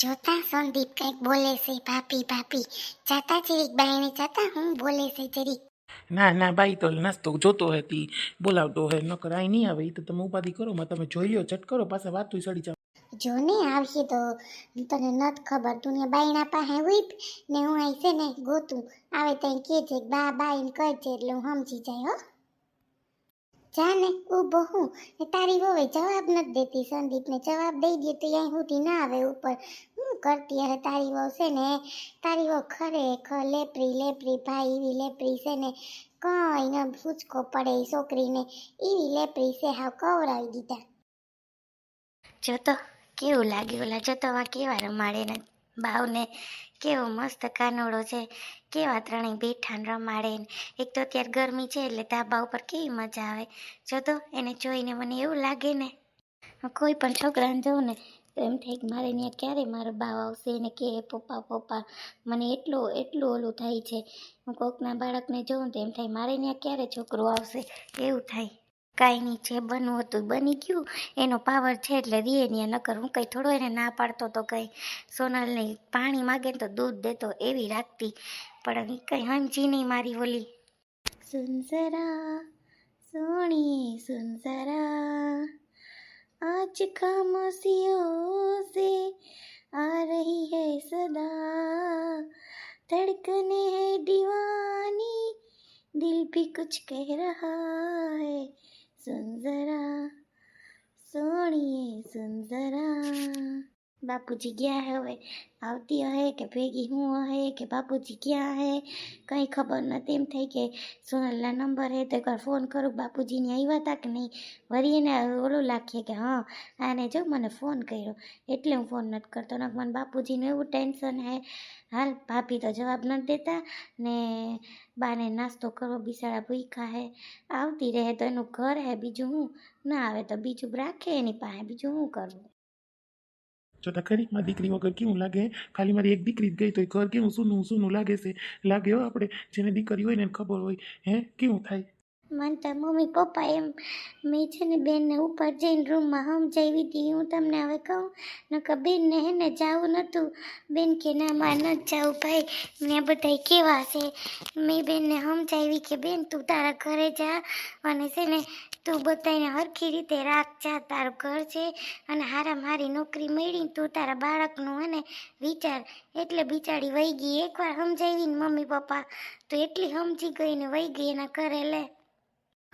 જોતા સંદીપ કંઈક બોલે છે ભાભી ભાભી જાતા જરીક બાઈને જાતા હું બોલે છે જરીક. ના ના બાઈ તો નાસ્તો જોતો હતી બોલાવતો હે નકર આઈ નહીં આવે એ તો તમે ઉપાધિ કરો માં તમે જોઈ લ્યો ચટ કરો પાછા વાતું સડી જાવ. જો ને આવશે તો તને નત ખબર તું ને બાઈના પાસે ઉઈપ ને હું આઈ છે ને ગોતું. આવે ત્યાં કે છે બા બા કહે છે એટલે હું સમજી જાય હો. જા ને ઊભો હું. ને તારી વહુએ જવાબ નથી દેતી. સંદીપને જવાબ દઈ દે તો અહીં સુધી ના આવે ઉપર. હું કરતી હવે તારી વહુ છે ને? તારી વહુ ખરેખર લેપરી લેપરી ભાઈ, એવી લેપરી છે ને? કઈ ન સૂચકો પડે એ છોકરીને. એવી લેપરી છે, હાવ કવરાવી દીધા. જો તો કેવું લાગ્યું, ઓલા જો તો કેવા રમાડે ને બાવને. કેવો મસ્ત કાનોડો છે, કેવા ત્રણેય બેઠાણ રમાડે એક તો અત્યારે ગરમી છે એટલે ધાબા ઉપર કેવી મજા આવે. જો તો એને જોઈને મને એવું લાગે ને કોઈ પણ છોકરાને જોઉં ને, તો એમ થાય કે મારે ત્યાં ક્યારે મારો બાવ આવશે એને કે પપ્પા પપ્પા. મને એટલું એટલું ઓલું થાય છે. હું કોકના બાળકને જોઉં તો એમ થાય મારે ત્યાં ક્યારે છોકરો આવશે? એવું થાય. કાંઈ નહીં જે બનવું હતું બની ગયું એનો પાવર છે એટલે રીએ ત્યાં નકર હું કંઈ થોડો એને ના પાડતો તો કંઈ સોનલને પાણી માગે ને તો દૂધ દેતો એવી રાખતી પણ કંઈ સમજી નહીં મારી ઓલી સુનસરા સોણીએ સુનસરા आज खामोशियों से आ रही है सदा धड़कने है दीवानी दिल भी कुछ कह रहा है சுந்தரா சோனியே சுந்தரா બાપુજી ગયા હે હવે. આવતી હે કે ભેગી હું હે કે બાપુજી ક્યાં હે? કંઈ ખબર નથી. એમ થઈ કે સોનલના નંબર હે તો એકવાર ફોન કરું બાપુજીને આવ્યા હતા કે નહીં? વળી એને ઓલું લાખીએ કે હા, આને જો મને ફોન કર્યો. એટલે હું ફોન નથી કરતો. ને મને બાપુજીનું એવું ટેન્શન હે. હાલ ભાભી તો જવાબ નથી દેતા ને બાને નાસ્તો કરવો બિસાડા ભૂખ્યા હે. આવતી રહે તો એનું ઘર હે બીજું હું. ના આવે તો બીજું રાખે એની પાસે. બીજું શું કરવું જોતા ખરી મારી દીકરી વગર કેવું લાગે? ખાલી મારી એક દીકરી જ ગઈ તો ઘર કેવું સૂનું સૂનું લાગે છે? લાગે આપણે જેને દીકરી હોય ને ખબર હોય. હે? કેવું થાય? મને તો મમ્મી પપ્પા એમ, મેં છે ને બેનને ઉપર જઈને રૂમમાં સમજાવી હતી હું તમને હવે કહું, નકર બેનને હે ને જવું નહોતું બેન કે ના, માર ન જાઉં ભાઈ. ને બધા કેવા છે? મેં બેનને સમજાવી કે બેન તું તારા ઘરે જા અને છે ને તું બધાને હરખી રીતે રાખ જા, તારું ઘર છે અને હારી નોકરી મેળવીને તું તારા બાળકનું અને વિચાર. એટલે બિચારી વહી ગઈ. એકવાર સમજાવીને મમ્મી પપ્પા તો એટલી સમજી ગઈ ને વહી ગઈ એના ઘરે લે.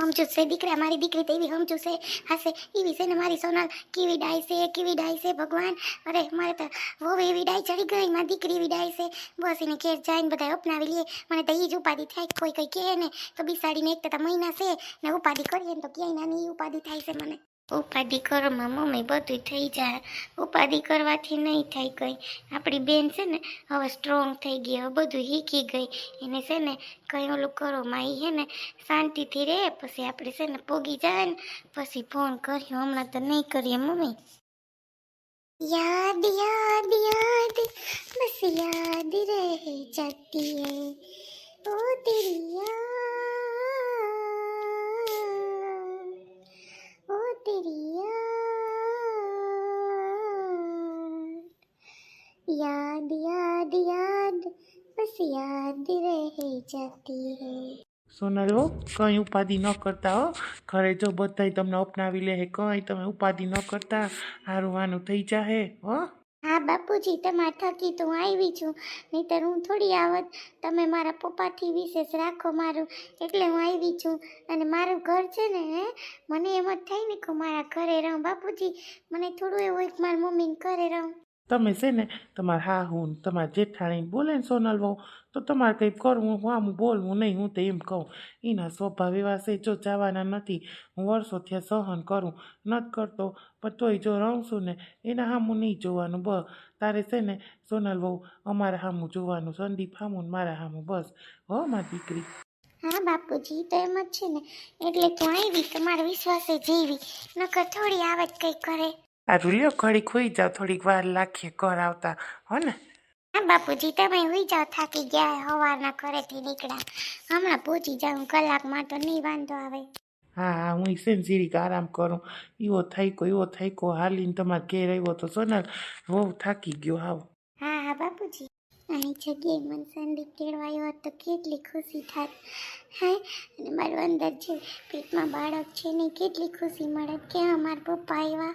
સમજુ છે, દીકરા મારી દીકરી તો એવી સમજુ છે, હશે. એવી છે ને મારી સોનલ. કેવી ડાય છે, કેવી ડાય છે, ભગવાન. અરે, મારે તો વહુ એવી ડાય ચડી ગઈ, મારી દીકરી એવી ડાય છે. બસ એને ઘેર જઈને બધા અપનાવી લઈએ. મને તો એ જ ઉપાધિ થાય, કોઈ કંઈ કહે ને તો બિસાડીને એક તો મહિના છે ને ઉપાધિ કરીએ ને તો ક્યાંય નાની ઉપાધિ થાય છે મને. ઉપાધિ કરો મમ્મી બધું થઈ જાય. ઉપાધિ કરવાથી નહીં થાય કંઈ. આપણી બેન છે ને, હવે સ્ટ્રોંગ થઈ ગઈ, હવે બધું શીખી ગઈ. એને છે ને, કંઈ ઓલું કરો માં છે ને, શાંતિથી રહે, પછી આપણે છે ને પોગી જાય ને, પછી ફોન કર્યો, હમણાં તો નહીં કરીએ મમ્મી. યાદ યાદ યાદ, બસ યાદ રહે જતી ઓ, તેરી યાદ યાદ યાદ બસ યાદ રહે જાતી હે સોનલ હો કંઈ ઉપાધિ ન કરતા હો. ઘરે જો બધાય તમને અપનાવી લે હે કંઈ તમે ઉપાધિ ન કરતા. હારું વાનું થઈ જાહે હો. હા બાપુજી તમારે થકી તો હું આવી છું. નહીતર હું થોડી આવત. તમે મારા પપ્પાથી વિશેષ રાખો મારું. એટલે હું આવી છું. અને મારું ઘર છે ને હે મને એમ જ થાય ને કે મારા ઘરે રહું. બાપુજી મને થોડું એવું એક મારા મમ્મીને ઘરે રહું. તમે છે ને તમારા હા, હું, તમારા જેઠાણી બોલે ને સોનલ વહુ, તો તમારે કંઈ કરવું હું આમ બોલવું નહીં, હું તો એમ કહું. એના સ્વભાવ એવા છે, જો જવાના નથી, હું વર્ષો થયા સહન કરું, નથી કરતો, પણ તોય જો રહું ને, એના હામું નહીં જોવાનું બ તારે છે ને, સોનલ વહુ, અમારા હામું જોવાનું, સંદીપ હામું મારા હામું, બસ. હો, મારી દીકરી. હા, બાપુજી, તો એમ જ છે ને, એટલે તું આવી તમારા વિશ્વાસે જીવી, નકર થોડી આવત કંઈ કરે. આ રૂલ્યો ઘડી ખોઈ જાવ થોડીક વાર લાખીએ ઘર આવતા હો ને હા બાપુજી તમે હોઈ જાઓ થાકી ગયા હવારના ઘરેથી નીકળ્યા હમણાં પહોંચી જાઉં કલાકમાં તો નહીં વાંધો આવે હા હા હું ને આરામ કરું એવો થાક્યો એવો થાક્યો હાલીને તમારે ઘેર આવ્યો તો સોનલ બહુ થાકી ગયો આવો હા હા બાપુજી અહીં જગ્યાએ મને સંદીપ કેળવાયો હોત તો કેટલી ખુશી થાત. હા? અને મારું અંદર જે પેટમાં બાળક છે ને, કેટલી ખુશી મળે કે હા, મારા પપ્પા આવ્યા.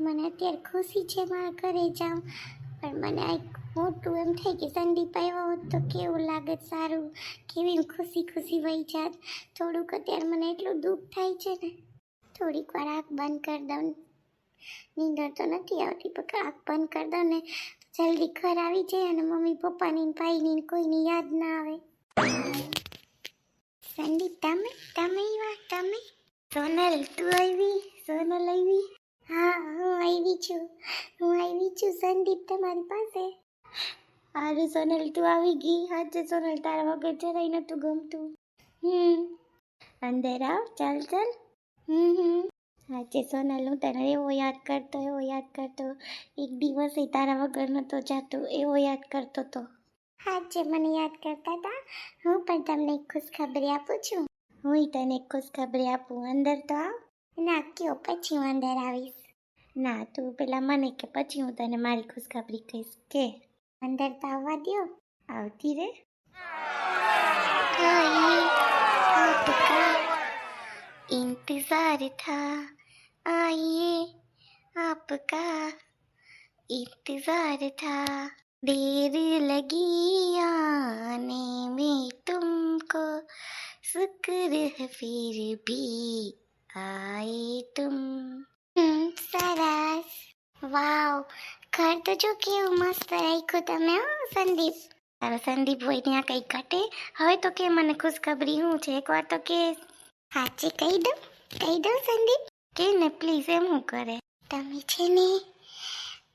મને અત્યારે ખુશી છે મારા ઘરે જાઉં. પણ મને આ મોટું એમ થાય કે સંદીપ આવ્યો હોત તો કેવું લાગે, સારું, કેવી ખુશી ખુશી વહી જાત. થોડુંક અત્યારે મને એટલું દુઃખ થાય છે ને. થોડીક વાર આંખ બંધ કરી દઉં. નીંદર તો નથી આવતી, પણ આંખ બંધ કરી દઉં ને. જલ્દી ઘર આવી જાય અને મમ્મી, પપ્પાની ભાઈની કોઈની યાદ ના આવે. સંદીપ, તમે? તમે આવ્યા? તમે? સોનલ, તું આવી? સોનલ આવી? હા, હું આવી છું. હું આવી છું સંદીપ તમારી પાસે. અરે સોનલ, તું આવી ગઈ. આજે સોનલ તારા વગર જરાય નતું ગમતું. હમ. અંદર આવ, ચાલ ચાલ. હમ હમ. આજે સોનલ હું તને એવો યાદ કરતો એવો યાદ કરતો એક દિવસ તારા વગર નતો જાતો એવો યાદ કરતો તો આજે મને યાદ કરતા હતા હું પણ તમને એક ખુશખબરી આપું છું હું તને એક ખુશખબરી આપું અંદર તો આવ ના કયો પછી હું અંદર આવીશ ના તું પેલા મને કે પછી હું તને મારી ખુશખબરી કહીશ કે અંદર તો આવવા દ્યો આવતી રે કઈ આપકા इंतजार था आइए आपका इंतजार था देर लगी आने में तुमको शुक्र है फिर भी आए तुम હમ, સરસ વાવ ઘર તો જો કેવું મસ્ત રાખ્યું તમે હો સંદીપ તારો સંદીપ હોય ત્યાં કંઈ ઘટે હવે તો કે મને ખુશખબરી શું છે એકવાર તો કે સાચી કહી દઉં કહી દઉં સંદીપ કે ને પ્લીઝ એમ હું કરે? તમે છે ને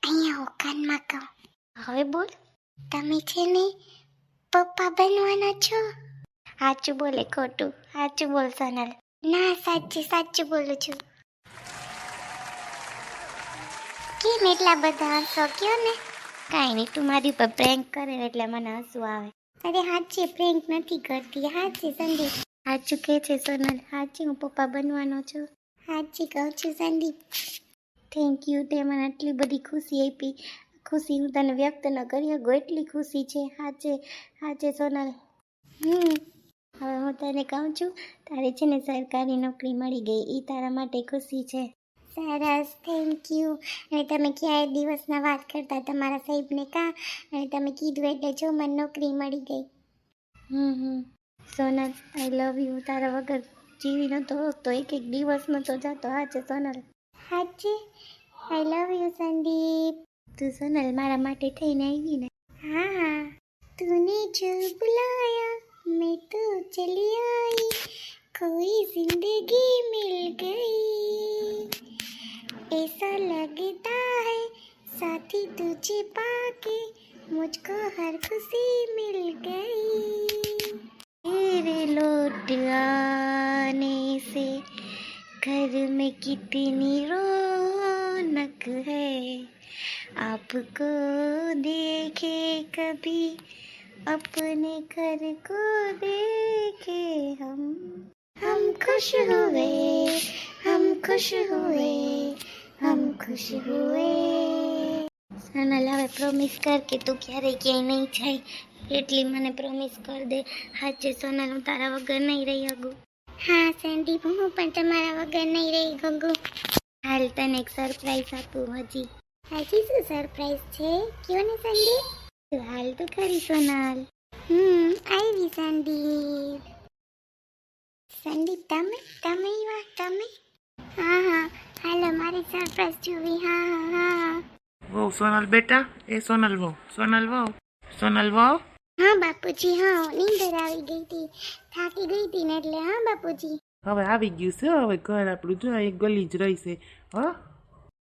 અહીંયા હું કાનમાં કહું. હવે બોલ. તમે છે ને પપ્પા બનવાના છો? સાચું બોલે ખોટું. સાચું બોલ સોનલ. ના સાચું સાચું બોલું છું. કેમ એટલા બધા હસો? કયો ને? કાંઈ નહીં તું મારી ઉપર પ્રેન્ક કરે એટલે મને હસવું આવે. અરે સાચી પ્રેન્ક નથી કરતી. સાચી સંદીપ. સાચું કે છે સોનલ? સાચી હું પપ્પા બનવાનો છું. સાચી કહું છું સંદીપ. થેન્ક યુ તે મને આટલી બધી ખુશી આપી. ખુશી હું તને વ્યક્ત ન કરી શકું, એટલી ખુશી છે. સાચે સાચે સોનલ. હમ, હવે હું તને કહું છું, તારે છે ને સરકારી નોકરી મળી ગઈ. એ તારા માટે ખુશી છે. સરસ થેન્ક યુ અને તમે ક્યાંય દિવસના વાત કરતા, તમારા સાહેબને કાં? અને તમે કીધું એટલે જો મને નોકરી મળી ગઈ. હમ હમ. સોનલ આઈ લવ યુ તારા વગર જીવી નતો તો એક એક દિવસ નતો જતો હાચે સોનલ હાચે આઈ લવ યુ સંદીપ તું સોનલ મારા માટે થઈને આવી ને હા હા तूने जो बुलाया मैं तो चली आई कोई जिंदगी मिल गई ऐसा लगता है साथी तुझे पाके मुझको हर खुशी मिल गई तेरे लौट आने से घर में कितनी रौनक है। आपको देखे कभी, अपने घर को देखे हम। हम खुश हुए, हम खुश हुए, हम खुश हुए। સોનલ હવે પ્રોમિસ કર કે તું ક્યારેય ક્યાંય નહીં જાય. એટલી મને પ્રોમિસ કર દે. હાચે સોનલ હું તારા વગર નહીં રહી શકું. હા સંદીપ હું પણ તમારા વગર નહીં રહી ગગુ હાલ તને એક સરપ્રાઈઝ આપું હજી. હજી શું સરપ્રાઈઝ છે? કયો ને સંદીપ તું હાલ તો ખરી સોનલ. હમ આવી સંદીપ સંદીપ તમે? તમે વાહ તમે? હા હા. હાલો મારી સરપ્રાઈઝ જોવી. હા હા હા. વહુ સોનલ બેટા. એ સોનલ વહુ. સોનલ વહુ? સોનલ વહુ? હા બાપુજી હા નીંદર આવી ગઈ હતી. થાકી ગઈ હતી ને એટલે હા બાપુજી. હવે આવી ગયું છે હવે ઘર આપણું જો એક ગલી જ રહી છે. હો?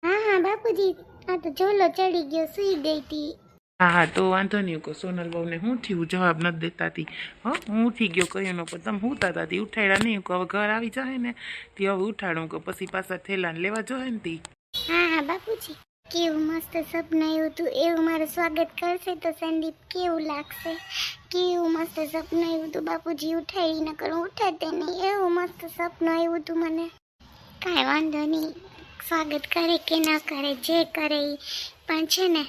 હા હા બાપુજી આ તો ઝોલો ચડી ગયો સુઈ ગઈ હતી. હા હા તો વાંધો નહીં કહો સોનલ બહુને હું થયું જવાબ નથી દેતા હતી હો હું ઉઠી ગયો કહ્યું ન પણ તમે હુતા હતા તી. ઉઠાડ્યા નહીં કહો હવે ઘર આવી જાય ને તે હવે ઉઠાડું કે પછી પાછા થેલાને લેવા જોઈએ ને તી. હા હા બાપુજી. કેવું મસ્ત સપનું આવ્યું હતું એવું મારું સ્વાગત કરશે તો સંદીપ કેવું લાગશે? કેવું મસ્ત સપનું આવ્યું હતું બાપુજી ઉઠાવી ન કરું ઉઠાતે નહીં. એવું મસ્ત સપનું આવ્યું હતું મને. કાંઈ વાંધો નહીં. સ્વાગત કરે કે ન કરે, જે કરે એ પણ છે ને,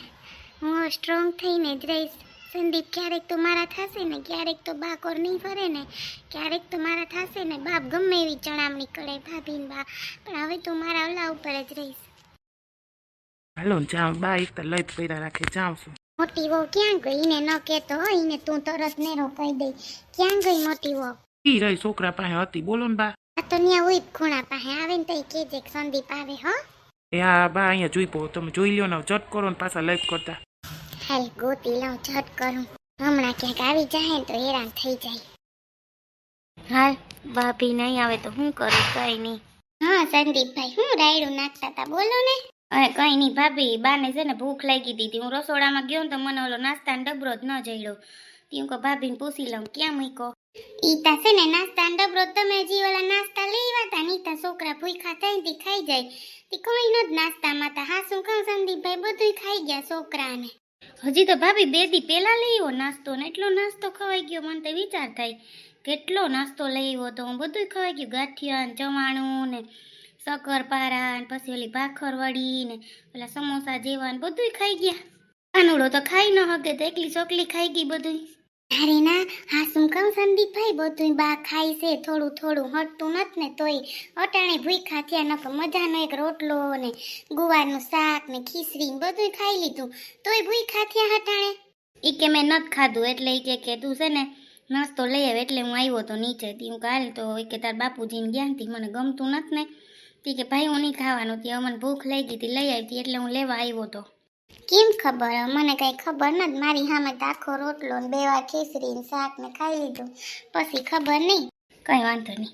હું સ્ટ્રોંગ થઈને જ રહીશ. સંદીપ ક્યારેક તો મારા થશે ને, ક્યારેક તો બા કોર નહીં ફરે ને, ક્યારેક તો મારા થશે ને. બાપ ગમે એવી ચણામણી કરે ભાભીને બા. પણ હવે તો મારા ઓલા ઉપર જ રહીશ. હાલો જામ બા એક તો લઈ પૈરા રાખે જાઉં છું મોટી વહુ ક્યાં ગઈ ને ન કેતો હોય ને તું તરત નેરો રોકાઈ દઈ ક્યાં ગઈ મોટી વહુ ઈ રહી છોકરા પાસે હતી બોલો ને બા આ તો ન્યા હોય ખૂણા પાસે આવે ને તઈ કેજે કે સંદીપ આવે હો એ હા બા અહીંયા જોઈ પો તમે જોઈ લ્યો ને જટ કરો ને પાછા લાઈક કરતા હાલ ગોતી લઉં જટ કરું હમણાં ક્યાંક આવી જાય ને તો હેરાન થઈ જાય હાલ ભાભી નહીં આવે તો હું કરું કઈ નહીં હા સંદીપભાઈ હું રાયડું નાખતા હતા બોલો ને અરે કઈ નહીં ભાભી બાને છે ને ભૂખ લાગી હતી હું રસોડામાં ગયો ને તો મને ઓલો નાસ્તાનો ડબરો જ ન જઈડો તી હું કહું ભાભીને પૂછી લઉં ક્યાં મૂકો ઈતા છે ને નાસ્તા ડબરો તમે જી ઓલા નાસ્તા લઈ વાતા ની તા છોકરા ભૂખા થાયથી ખાઈ જાય. તી કોઈ નો જ નાસ્તામાં તા. હા શું કહું સંદીપભાઈ? બધું ખાઈ ગયા છોકરાને. હજી તો ભાભી બે દી પહેલા લઈ આવ્યો નાસ્તો ને એટલો નાસ્તો ખવાઈ ગયો મને તો વિચાર થાય. કેટલો નાસ્તો લઈ આવ્યો તો હું બધું ખવાઈ ગયું. ગાંઠિયા ને ચવાણું ને શક્કરપારા ને પછી ઓલી ભાખર વડી ને ઓલા સમોસા જેવા ને બધું ખાઈ ગયા. કાનુડો તો ખાઈ ન હકે તો એકલી ચોકલી ખાઈ ગઈ બધું અરે ના હા શું કહું સંદીપભાઈ? બધું બા ખાય છે થોડું થોડું હટતું નથી ને તોય અટાણે ભૂખા થયા નકર મજાનો એક રોટલો ને ગુવારનું શાક ને ખીચડી ને બધું ખાઈ લીધું. તોય ભૂખા થયા હટાણે. ઈ કે મેં નથી ખાધું એટલે ઈ કે કે તું છે ને નાસ્તો લઈ આવે એટલે હું આવ્યો તો નીચે હું કાલ તો કે તાર બાપુજીને ગયા મને ગમતું નથી ને. તી કે ભાઈ, હું નહીં ખાવાનું તી અમને ભૂખ લઈ ગઈ લઈ આવી હતી, એટલે હું લેવા આવ્યો તો. કેમ ખબર? મને કઈ ખબર નથી મારી હામે આખો રોટલો ને બે વાર ખીચડી ને શાક ને ખાઈ લીધું. પછી ખબર નહીં. કઈ વાંધો નહીં.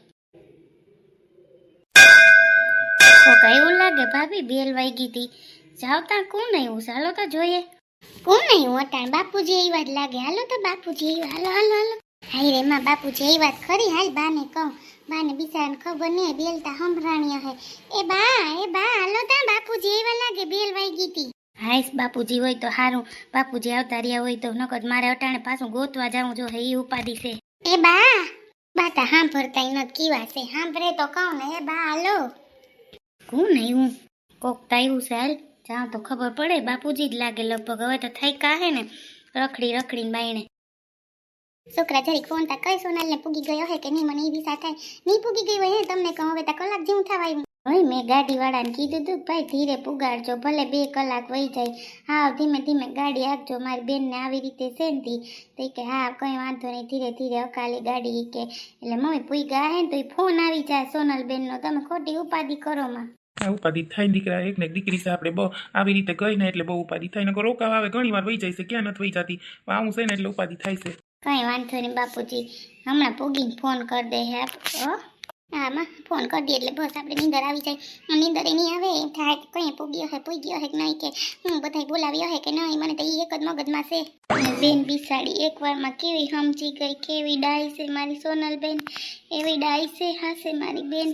કોક એવું લાગે ભાભી, બેલ વાગી હતી. જાવ તા કોણ આવ્યું? ચાલો તો જોઈએ. કોણ નહીં અટાણ બાપુજી એવા વાત લાગે. હાલો તો બાપુજી આવ્યા. હાલો હાલો હાલો. હાય રે માં બાપુજી એ વાત ખરી હાલ બાને કહું. બાને બિચારાને ખબર નહીં બેલતા સંભળાણી હે એ બા એ બા હાલો તા બાપુજી એવા લાગે બેલ વાગી હતી હાઈસ બાપુજી હોય તો સારું બાપુજી આવતા રહ્યા હોય તો નકર મારે અટાણે પાછું ગોતવા જાઉં જો હે એ ઉપાધિ છે. એ બા બા તા સાંભળતા નથી કેવા છે? સાંભળે તો કહું ને એ બા હાલો. કોણ આવ્યું? કોક તાયું છે હાલ. જાઉં તો ખબર પડે બાપુજી જ લાગે લગભગ હવે તો થઈ કાહે ને રખડી રખડીને બાઈને છોકરા જરીક ફોન તા કઈ સોનાલ ને પૂગી ગયો હે કે નહીં મને એ વિસા થાય. નહીં પૂગી ગઈ હોય હે તમને કહું હવે તા કલાક જેવું થવા આવ્યું ભાઈ મેં ગાડી વાળાને કીધું તું ભાઈ ધીરે પુગાડજો ભલે બે કલાક વહી જાય. હા ધીમે ધીમે ગાડી આપજો મારી બેનને આવી રીતે છે ને તી તો કે હા કંઈ વાંધો નહીં ધીરે ધીરે અકાલી ગાડી કે. એટલે મમ્મી પૂગા હે ને તો એ ફોન આવી જાય સોનલ બેનનો તમે ખોટી ઉપાધિ કરો માં. આ ઉપાધિ થાય દીકરા એક ને દીકરી છે આપણે બહુ આવી રીતે ગઈ ને એટલે બહુ ઉપાધિ થાય ને રોકાવ આવે ઘણી વાર વહી જાય છે ક્યાં નથી વહી જતી. આવું છે ને એટલે ઉપાધિ થાય છે. કઈ વાંધો નહીં બાપુજી. હમણાં પૂગીને ફોન કરી દે હે. હા? ફોન કરી દે એટલે બસ આપણે નીંદર આવી જાય. નીંદર એ નહીં આવે. એમ થાય કે કઈ પૂગ્યો હે પૂગ્યો હે કે નહીં કે હું બધાય બોલાવ્યો હે કે નહીં, મને તો એ એક જ મગજમાં છે. બેન બિસાડી એકવારમાં કેવી સમજી ગઈ, કેવી ડાય છે મારી સોનલ બેન એવી ડાય છે હાશે મારી બેન.